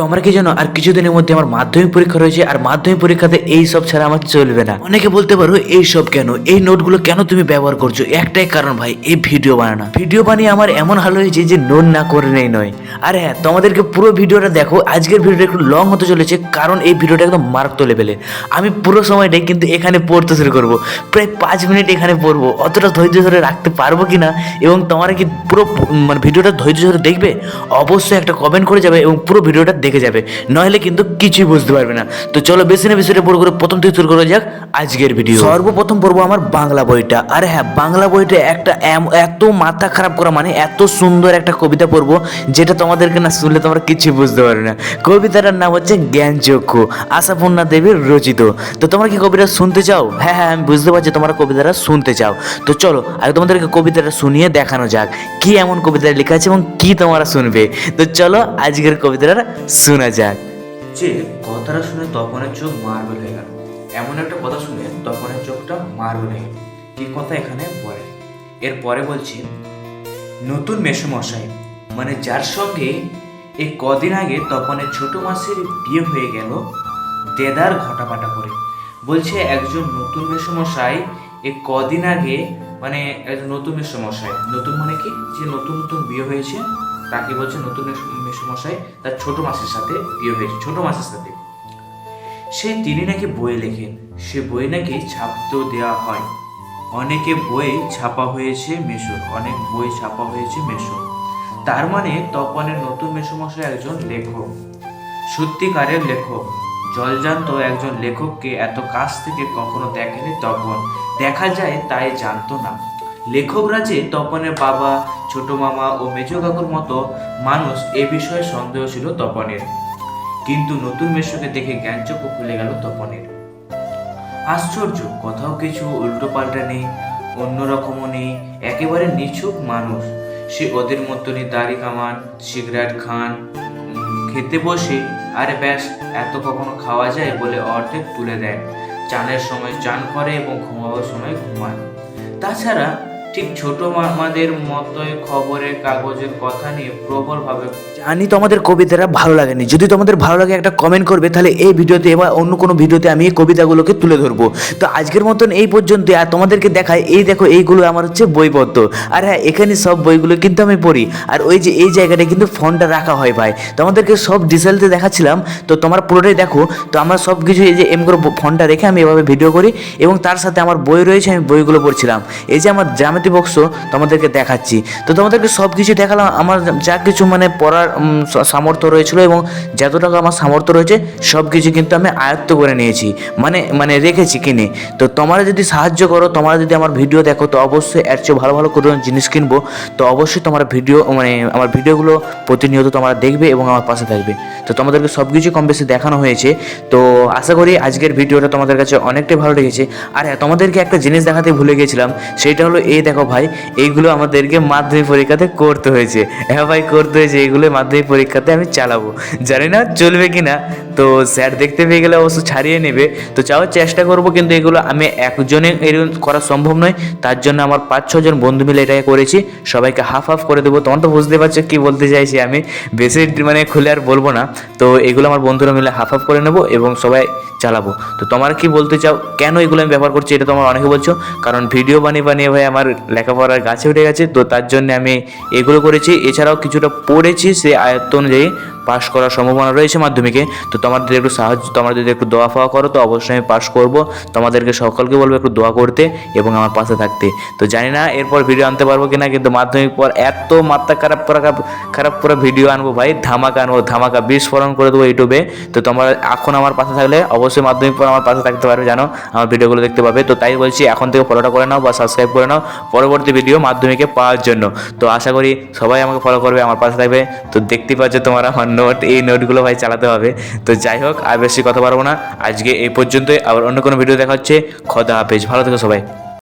তো কি জানো, আর কিছুদিনের মধ্যে আমার মাধ্যমিক পরীক্ষা রয়েছে, আর মাধ্যমিক পরীক্ষাতে এই সব ছাড়া আমার চলবে না। অনেকে বলতে পারো, এই সব কেন? এই নোটগুলো কেন তুমি ব্যবহার করছ? একটাই কারণ ভাই, এই ভিডিও বানানো ভিডিও বানিয়ে আমার এমন হাল হয়েছে যে নোট না করে নেই নয়। আর হ্যাঁ তোমাদেরকে পুরো ভিডিওটা দেখো, আজকের ভিডিওটা একটু লং হতে চলেছে, কারণ এই ভিডিওটা একদম মারাত্মক লেভেলে আমি পুরো সময়টাই কিন্তু এখানে পড়তে শুরু করব। প্রায় পাঁচ মিনিট এখানে পড়ব। অতটা ধৈর্য ধরে রাখতে পারব কি না এবং তোমরা কি পুরো মানে ভিডিওটা ধৈর্য ধরে দেখবে? অবশ্যই একটা কমেন্ট করে যাবে, এবং পুরো ভিডিওটা দেখে যাবে। নইলে কিন্তু কিছুই বুঝতে পারবে না। তো চলো বেশি না বেশি পড়ে করে প্রথম থেকে শুরু করা যাক আজকের ভিডিও সর্বপ্রথম পড়ব আমার বাংলা বইটা। আর হ্যাঁ বাংলা বইটা একটা এত মাথা খারাপ করা মানে এত সুন্দর একটা কবিতা পড়ব যেটা তোমাদেরকে না শুনলে তোমরা কিছুই বুঝতে পারবে না। কবিতাটার নাম হচ্ছে জ্ঞানচক্ষু, আশাপূর্ণা দেবীর রচিত। তো তোমরা কি কবিতা শুনতে চাও? হ্যাঁ হ্যাঁ আমি বুঝতে পারছি তোমরা কবিতাটা শুনতে চাও। তো চলো, আগে তোমাদেরকে কবিতাটা শুনিয়ে দেখানো যাক। কি এমন কবিতা লেখা আছে এবং কি তোমরা শুনবে? তো চলো আজকের কবিতাটা শোনা যাক। যে কথাটা শুনে তপনের চোখ মার্বেল হয়ে গেল। এমন একটা কথা শুনে তপনের চোখটা মার্বেল হয়ে গেল। কি কথা এখানে বলে? এরপরে বলছি, নতুন মেসমশাই মানে যার সঙ্গে এই কদিন আগে তপনের ছোট মাসির বিয়ে হয়ে গেল, দেদার ঘটাপাটা করে। বলছে, একজন নতুন মেসমশাই এই কদিন আগে মানে একজন নতুন মেসমশাই, নতুন মানে কি? যে নতুন নতুন বিয়ে হয়েছে। তাকে বলছে, নতুন মেস- মেসমশাই তার ছোট মাসের সাথে বিয়ে হয়েছে, ছোট মাসের সাথে। সে তিনি নাকি বই লেখেন সে বই নাকি ছাপতেও দেওয়া হয়। অনেকে বই ছাপা হয়েছে মেশোর অনেক বই ছাপা হয়েছে মেশোর তার মানে তপনের নতুন মেসমশাই একজন লেখক। সত্যিকারের লেখক, জলজান্ত একজন লেখককে এত কাছ থেকে কখনো দেখেনি তপন। দেখা যায় তাই জানতো না। লেখকরা যে তপনের বাবা, ছোট মামা ও মেজ কাকুর মতো মানুষ এ বিষয়ে সন্দেহ ছিল তপনের। কিন্তু নতুন মেশোকে দেখে জ্ঞানচক্ষু খুলে গেল তপনের। আশ্চর্য, কোথাও কিছু উল্টো পাল্টা নেই অন্যরকমও নেই, একেবারে নিছুক মানুষ। সে ওদের মতনই দাড়ি কামান, সিগারেট খান, খেতে বসে, আরে ব্যাস, এত কখনো খাওয়া যায় বলে অর্ধেক তুলে দেয়। চানের সময় চান করে এবং ঘুমাবার সময় ঘুমায় তাছাড়া ঠিক ছোট মামাদের মতোই খবরের কাগজের কথা নিয়ে প্রবলভাবে জানি তোমাদের কবিতাটা ভালো লাগেনি। যদি তোমাদের ভালো লাগে একটা কমেন্ট করবে, তাহলে এই ভিডিওতে বা অন্য কোনো ভিডিওতে আমি এই কবিতাগুলোকে তুলে ধরবো। তো আজকের মতন এই পর্যন্ত, আর তোমাদেরকে দেখায় এই দেখো, এইগুলো আমার হচ্ছে বইপত্র। আর হ্যাঁ এখানে সব বইগুলো কিন্তু আমি পড়ি। আর ওই যে এই জায়গাটা কিন্তু ফোনটা রাখা হয় ভাই। তোমাদেরকে সব ডিটেলসে দেখাচ্ছিলাম, তো তোমার পুরোটাই দেখো। তো আমরা সব কিছু এই যে এম করে ফোনটা রেখে আমি এভাবে ভিডিও করি, এবং তার সাথে আমার বই রয়েছে, আমি বইগুলো পড়ছিলাম। এই যে আমার জ্যামিতি বক্স তোমাদেরকে দেখাচ্ছি। তো তোমাদেরকে সব কিছু দেখালাম, আমার যা কিছু মানে পড়ার সামর্থ্য রয়েছিল এবং যত টাকা আমার সামর্থ্য রয়েছে সব কিছু কিন্তু আমি আয়ত্ত করে নিয়েছি মানে মানে রেখেছি কিনে। তো তোমরা যদি সাহায্য করো, তোমরা যদি আমার ভিডিও দেখো, তো অবশ্যই এর চেয়ে ভালো ভালো কোনো জিনিস কিনবো, তো অবশ্যই তোমরা ভিডিও মানে আমার ভিডিওগুলো প্রতিনিয়ত তোমরা দেখবে এবং আমার পাশে থাকবে। তো তোমাদেরকে সব কিছু কম বেশি দেখানো হয়েছে, তো আশা করি আজকের ভিডিওটা তোমাদের কাছে অনেকটাই ভালো লেগেছে। আর হ্যাঁ তোমাদেরকে একটা জিনিস দেখাতে ভুলে গেছিলাম, সেটা হলো এই দেখো ভাই, এইগুলো আমাদেরকে মাধ্যমিক পরীক্ষাতে করতে হয়েছে। হ্যাঁ ভাই, করতে হয়েছে। এইগুলো মাধ্যমিক পরীক্ষাতে আমি চালাবো। জানি না চলবে কি না। তো স্যার দেখতে পেয়ে গেলে অবশ্য ছাড়িয়ে নেবে। তো চাও চেষ্টা করব, কিন্তু এগুলো আমি একজনে এরকম করা সম্ভব নয়। তার জন্য আমার পাঁচ ছজন বন্ধু মিলে এটাকে করেছি। সবাইকে হাফ হাফ করে দেবো। তখন তো বুঝতে পারছ কি বলতে চাইছি আমি। বেশি মানে খুলে আর বলব না। তো এগুলো আমার বন্ধুরা মিলে হাফ হাফ করে নেব এবং সবাই চালাবো। তো তোমার কি বলতে চাও? কেন এগুলো আমি ব্যবহার করছি এটা তোমার অনেকে বলছো। কারণ ভিডিও বানিয়ে বানিয়ে ভাই আমার লেখাপড়ার গাছে উঠে গেছে, তো তার জন্য আমি এগুলো করেছি। এছাড়াও কিছুটা পড়েছি সে আয়ত্ত অনুযায়ী পাশ করার সম্ভাবনা রয়েছে মাধ্যমিকে। তো তোমাদের একটু সাহায্য তোমরা যদি একটু দোয়া ফাওয়া করো, তো অবশ্যই আমি পাশ করব। তোমাদেরকে সকলকে বলব একটু দোয়া করতে এবং আমার পাশে থাকতে। তো জানি না এরপর ভিডিও আনতে পারব কিনা, কিন্তু মাধ্যমিক পর এত মাত্রা খারাপ করা, খারাপ করে ভিডিও আনব ভাই, ধামাকা আনব, ধামাকা বিস্ফোরণ করে দেবো ইউটিউবে। তো তোমরা এখন আমার পাশে থাকলে অবশ্যই মাধ্যমিক পর আমার পাশে থাকতে পারবে, জানো। আমার ভিডিওগুলো দেখতে পাবে। তো তাই বলছি, এখন থেকে ফলোটা করে নাও বা সাবস্ক্রাইব করে নাও। পরবর্তী ভিডিও মাধ্যমিকে পাওয়ার জন্য। তো আশা করি সবাই আমাকে ফলো করবে, আমার পাশে থাকবে। তো দেখতে পাচ্ছ তোমরা আমার নোট এই নোটগুলো ভাই চালাতে হবে। তো যাই হোক, আর বেশি কথা পারব না। আজকে এই পর্যন্তই। আবার অন্য কোনো ভিডিও দেখা হচ্ছে। খদা হাফেজ। ভালো থেকো সবাই।